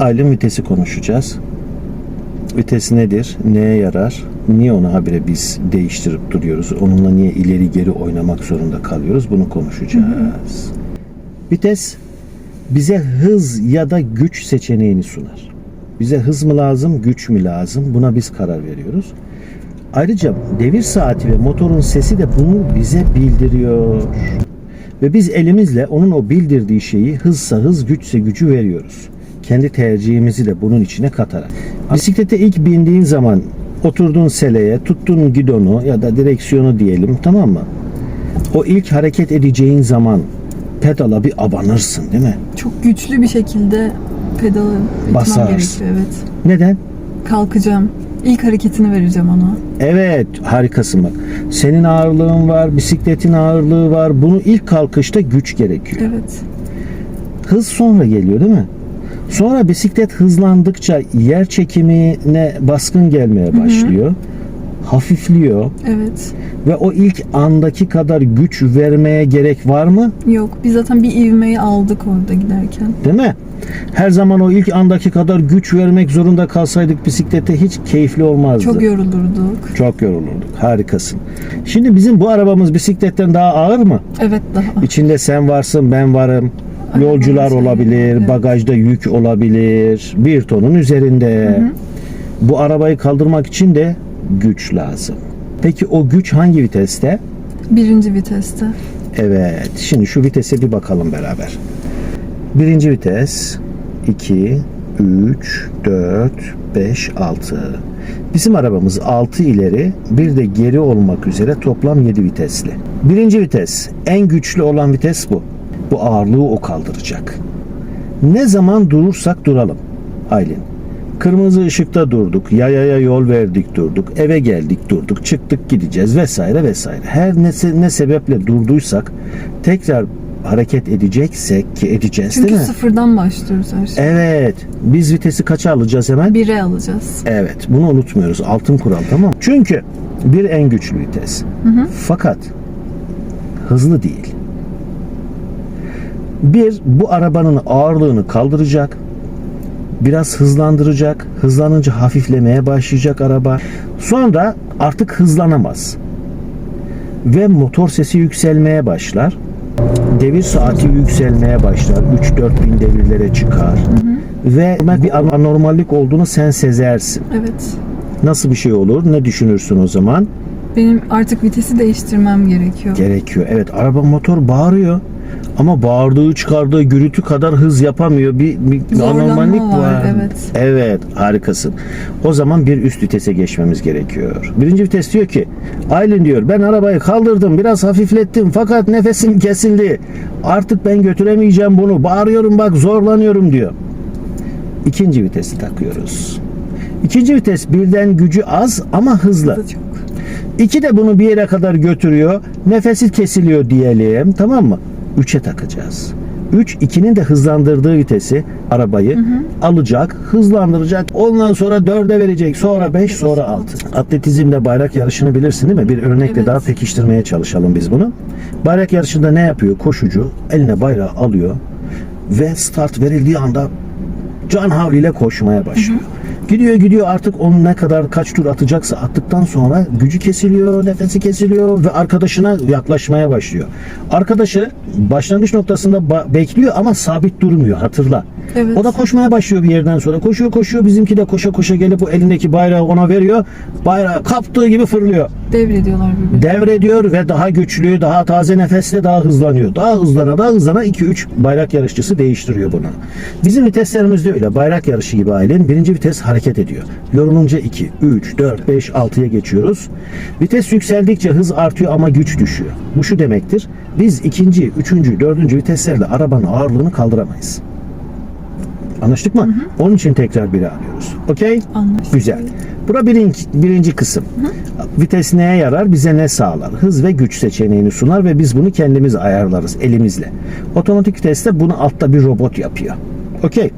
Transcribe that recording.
Aylin vitesi konuşacağız. Vites nedir? Neye yarar? Niye onu habire biz değiştirip duruyoruz? Onunla niye ileri geri oynamak zorunda kalıyoruz? Bunu konuşacağız. Vites bize hız ya da güç seçeneğini sunar. Bize hız mı lazım, güç mü lazım? Buna biz karar veriyoruz. Ayrıca devir saati ve motorun sesi de bunu bize bildiriyor. Ve biz elimizle onun o bildirdiği şeyi hızsa hız, güçse gücü veriyoruz. Kendi tercihimizi de bunun içine katarak. Bisiklete ilk bindiğin zaman oturduğun seleye, tuttuğun gidonu ya da direksiyonu diyelim tamam mı? O ilk hareket edeceğin zaman pedala bir abanırsın değil mi? Çok güçlü bir şekilde pedalı itmem Basarsın. gerekiyor evet. Neden? Kalkacağım. İlk hareketini vereceğim ona. Evet harikasın bak. Senin ağırlığın var, bisikletin ağırlığı var. Bunu ilk kalkışta güç gerekiyor. Evet. Hız sonra geliyor değil mi? Sonra bisiklet hızlandıkça yer çekimine baskın gelmeye başlıyor. Hafifliyor Evet. ve o ilk andaki kadar güç vermeye gerek var mı? Yok biz zaten bir ivmeyi aldık orada giderken. Değil mi? Her zaman o ilk andaki kadar güç vermek zorunda kalsaydık bisiklete hiç keyifli olmazdı. Çok yorulurduk. Çok yorulurduk. Harikasın. Şimdi bizim bu arabamız bisikletten daha ağır mı? Evet daha. İçinde sen varsın, ben varım. Yolcular olabilir, bagajda yük olabilir. Bir tonun üzerinde. Bu arabayı kaldırmak için de güç lazım. Peki o güç hangi viteste? Birinci viteste. Evet. Şimdi şu vitese bir bakalım beraber. Birinci vites 2, 3, 4, 5, 6. Bizim arabamız 6 ileri bir de geri olmak üzere toplam 7 vitesli. Birinci vites en güçlü olan vites bu. Bu ağırlığı o kaldıracak. Ne zaman durursak duralım Aylin. Kırmızı ışıkta durduk, yayaya yol verdik durduk, eve geldik durduk, çıktık gideceğiz vesaire vesaire. Her ne, ne sebeple durduysak tekrar hareket edeceksek ki edeceğiz Çünkü değil mi? sıfırdan başlıyoruz her şey. Evet. Biz vitesi kaça alacağız hemen? Bire alacağız. Evet. Bunu unutmuyoruz. Altın kural tamam mı? Çünkü bir en güçlü vites. Fakat hızlı değil. Bir, bu arabanın ağırlığını kaldıracak. Biraz hızlandıracak. Hızlanınca hafiflemeye başlayacak araba. Sonra artık hızlanamaz. Ve motor sesi yükselmeye başlar. Devir saati yükselmeye başlar. 3-4 bin devirlere çıkar. Ve bir anormallik olduğunu sen sezersin. Evet. Nasıl bir şey olur? Ne düşünürsün o zaman? Benim artık vitesi değiştirmem gerekiyor. Gerekiyor. Evet araba motor bağırıyor. Ama bağırdığı çıkardığı gürültü kadar hız yapamıyor. Bir, bir Zorlanma anormallik var, var. evet. Evet harikasın. O zaman bir üst vitese geçmemiz gerekiyor. Birinci vites diyor ki Aylin diyor ben arabayı kaldırdım biraz hafiflettim fakat nefesim kesildi. Artık ben götüremeyeceğim bunu. Bağırıyorum bak zorlanıyorum diyor. İkinci vitesi takıyoruz. İkinci vites birden gücü az ama hızlı. Da çok. İki de bunu bir yere kadar götürüyor. Nefesi kesiliyor diyelim. Tamam mı? Üçe takacağız. 3 2'nin de hızlandırdığı vitesi arabayı alacak, hızlandıracak. Ondan sonra 4'e verecek. Sonra 5, sonra 6. Atletizmde bayrak yarışını bilirsin değil mi? Bir örnekle Evet. daha pekiştirmeye çalışalım biz bunu. Bayrak yarışında ne yapıyor? Koşucu eline bayrağı alıyor ve start verildiği anda can havliyle koşmaya başlıyor. Gidiyor gidiyor artık onun ne kadar kaç tur atacaksa attıktan sonra gücü kesiliyor, nefesi kesiliyor ve arkadaşına yaklaşmaya başlıyor. Arkadaşı başlangıç noktasında ba- bekliyor ama sabit durmuyor hatırla. Evet. O da koşmaya başlıyor bir yerden sonra. Koşuyor koşuyor bizimki de koşa koşa gelip o elindeki bayrağı ona veriyor. Bayrağı kaptığı gibi fırlıyor. Devrediyorlar birbirini. Devrediyor ve daha güçlü, daha taze nefesle daha hızlanıyor. Daha hızlana daha hızlana 2-3 bayrak yarışçısı değiştiriyor bunu. Bizim viteslerimiz de öyle. Bayrak yarışı gibi ailen. Birinci vites hareket ediyor. Yorulunca 2, 3, 4, 5, 6'ya geçiyoruz. Vites yükseldikçe hız artıyor ama güç düşüyor. Bu şu demektir. Biz ikinci, üçüncü, dördüncü viteslerle arabanın ağırlığını kaldıramayız. Anlaştık mı? Onun için tekrar biri alıyoruz. Okey? Güzel. Bura birinci, birinci kısım. Vites neye yarar? Bize ne sağlar? Hız ve güç seçeneğini sunar ve biz bunu kendimiz ayarlarız elimizle. Otomatik viteste bunu altta bir robot yapıyor. Okey.